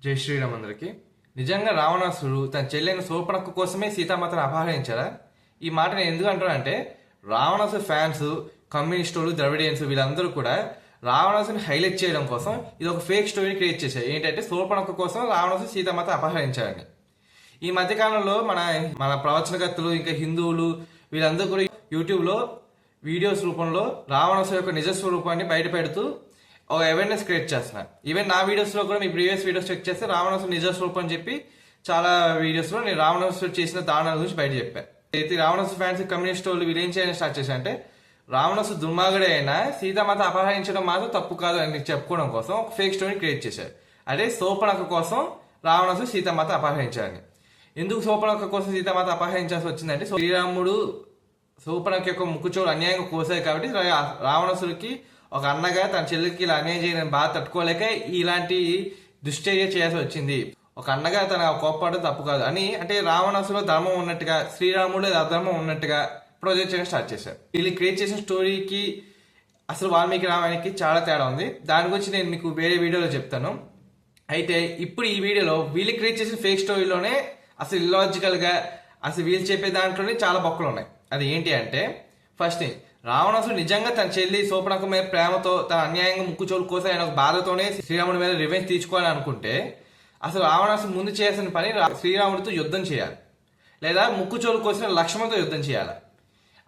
జై శ్రీరామ్ అందరికీ నిజంగా రావణాసుడు తన చెల్లెని శూర్పణఖ కోసమే సీతామాతను అపహరించారా ఈ మాట నేను ఎందుకు అంటున్నానంటే రావణాసు ఫ్యాన్స్ కమ్యూనిస్టులు ద్రవిడియన్స్ వీళ్ళందరూ కూడా రావణాసుని హైలైట్ చేయడం కోసం ఇది ఒక ఫేక్ స్టోరీ క్రియేట్ చేశారు ఏంటంటే శూర్పణఖ కోసం రావణాసు సీతామాత అపహరించారని ఈ మధ్యకాలంలో మన మన ప్రవచనకర్తలు ఇంకా హిందువులు వీళ్ళందరూ కూడా యూట్యూబ్లో వీడియోస్ రూపంలో రావణాసు యొక్క నిజస్వరూపాన్ని బయటపెడుతూ ఒక అవేర్నెస్ క్రియేట్ చేస్తున్నా. ఈవెన్ నా వీడియోస్లో కూడా మీ ప్రీవియస్ వీడియోస్ చెక్ చేస్తే రావణాసు నిజ స్వరూపం అని చెప్పి చాలా వీడియోస్లో నేను రావణాసు చేసిన దారుణాల గురించి బయట చెప్పాను అయితే రావణాసు ఫ్యాన్స్ కమ్యూనిస్ట్ వాళ్ళు వీళ్ళు ఏం చేయడం స్టార్ట్ చేశారంటే రావణాసు దుర్మార్గుడే అయినా సీతామాత అపహరించడం మాత్రం తప్పు కాదు అని చెప్పుకోవడం కోసం ఒక ఫేక్ స్టోరీ క్రియేట్ చేశారు అదే సోపనక కోసం రావణాసు సీతామాత అపహరించారని. ఎందుకు శోపనక కోసం సీతామాత అపహరించాల్సి వచ్చిందంటే శ్రీరాముడు శూర్పణఖ యొక్క ముక్కుచోడు అన్యాయంగా కోసాయి కాబట్టి రావణాసుడికి ఒక అన్నగా తన చెల్లికి ఇలా అన్యాయం చేయడం బాగా తట్టుకోలేక ఇలాంటి దుశ్చర్య చేయాల్సి వచ్చింది. ఒక అన్నగా తన కోప్పడడం తప్పు కాదు. అని అంటే రావణాసులో ధర్మం ఉన్నట్టుగా శ్రీరాముడు అధర్మం ఉన్నట్టుగా ప్రొజెక్ట్ చేయడం స్టార్ట్ చేశారు. వీళ్ళు క్రియేట్ చేసిన స్టోరీకి అసలు వాల్మీకి రామాయణకి చాలా తేడా ఉంది. దాని గురించి నేను మీకు వేరే వీడియోలో చెప్తాను. అయితే ఇప్పుడు ఈ వీడియోలో వీళ్ళు క్రియేట్ చేసిన ఫేక్ స్టోరీలోనే అసలు ఇల్లాజికల్గా అసలు వీళ్ళు చెప్పే దాంట్లోనే చాలా బొక్కలు ఉన్నాయి. అది ఏంటి అంటే ఫస్ట్ థింగ్ రావణాసుడు నిజంగా తన చెల్లి శోపనకు మీద ప్రేమతో తన అన్యాయంగా ముక్కు చోలు కోసం ఆయన ఒక బాధతోనే శ్రీరాముడి మీద రివెంజ్ తీసుకోవాలని అనుకుంటే అసలు రావణాసుడు ముందు చేయాల్సిన పని శ్రీరాముడితో యుద్ధం చేయాలి. లేదా ముక్కు చోలు కోసిన లక్ష్మణతో యుద్ధం చేయాలి.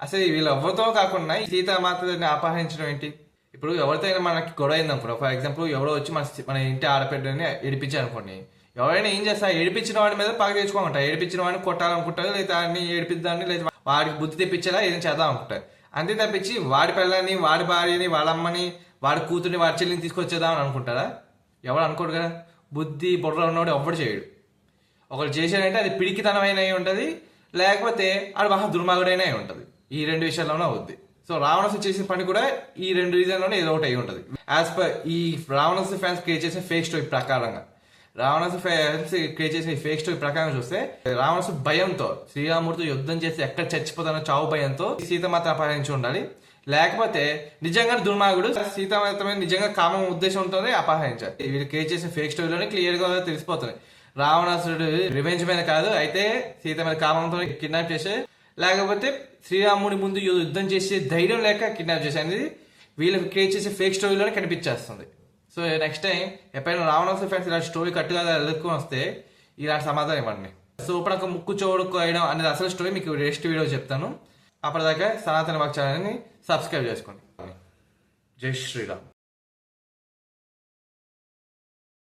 అసలు వీళ్ళు ఎవరితో కాకుండా ఈ సీతామాతని అపహరించడం ఏంటి? ఇప్పుడు ఎవరితో అయినా మనకి గొడవ అయింది అనుకో. ఫర్ ఎగ్జాంపుల్ ఎవరో వచ్చి మన మన ఇంటి ఆడపిడ్డని ఏడిపించారు అనుకోండి. ఎవరైనా ఏం చేస్తారు ఏడిపించిన వాడి మీద పగ తెచ్చుకోమంటారు ఏడిపించిన వాడిని కొట్టాలనుకుంటారు లేదా వాడిని ఏడిపిద్దాన్ని లేదా వాడికి బుద్ధి తెప్పించేలా ఏదైనా చేద్దాం అనుకుంటారు. అంతే తప్పించి వాడి పిల్లని వాడి భార్యని వాళ్ళ అమ్మని వాడి కూతుర్ని వాడి చెల్లిని తీసుకొచ్చేద్దాం అని అనుకుంటారా ఎవరు అనుకోడు కదా. బుద్ధి బుర్ర ఉన్నవాడు ఎవ్వడు చేయడు. ఒకరు చేశాడంటే అది పిడికితనమైన అయి లేకపోతే ఆడు మహా దుర్మార్గుడైన అయి ఈ రెండు విషయాల్లోనే అవుద్ది. సో రావణాసు చేసిన పని కూడా ఈ రెండు రీజన్లోనే ఏదో ఒకటి అయి ఉంటుంది. యాజ్ పర్ ఈ రావణస్ ఫ్యాన్స్ క్రియేట్ చేసిన ఫేక్ స్టోరీ ప్రకారంగా. రావణాసు ఫ్యాన్స్ క్రియేట్ చేసిన ఫేక్ స్టోరీ ప్రకారం చూస్తే రావణాసు భయంతో శ్రీరాముడితో యుద్ధం చేసి ఎక్కడ చచ్చిపోతానో చావు భయంతో సీతమాత అపహరించి ఉండాలి. లేకపోతే నిజంగా దుర్మార్గుడు సీతామాత నిజంగా కామం ఉద్దేశంతోనే అపహరించారు వీళ్ళు క్రియేట్ చేసిన ఫేక్ స్టోరీలోనే క్లియర్గా తెలిసిపోతుంది. రావణాసుడు రివెంజ్ మీద కాదు అయితే సీత మీద కామంతో కిడ్నాప్ చేసే లేకపోతే శ్రీరాముడి ముందు యుద్ధం చేసే ధైర్యం లేక కిడ్నాప్ చేసే అనేది వీళ్ళకి క్రియేట్ చేసే ఫేక్ స్టోరీలోనే కనిపించేస్తుంది. సో నెక్స్ట్ టైం ఎప్పుడైనా రావణాసు ఫ్యాన్స్ ఇలాంటి స్టోరీ కట్టుగా ఎదుర్కొని వస్తే ఇలాంటి సమాధానం ఇవ్వండి. సో ఇప్పుడు ఒక ముక్కు చూడుకోవడం అనేది అసలు స్టోరీ మీకు నెక్స్ట్ వీడియో చెప్తాను. అప్పటిదాకా సనాతన వాక్ ఛానల్ని సబ్స్క్రైబ్ చేసుకోండి. జై శ్రీరామ్.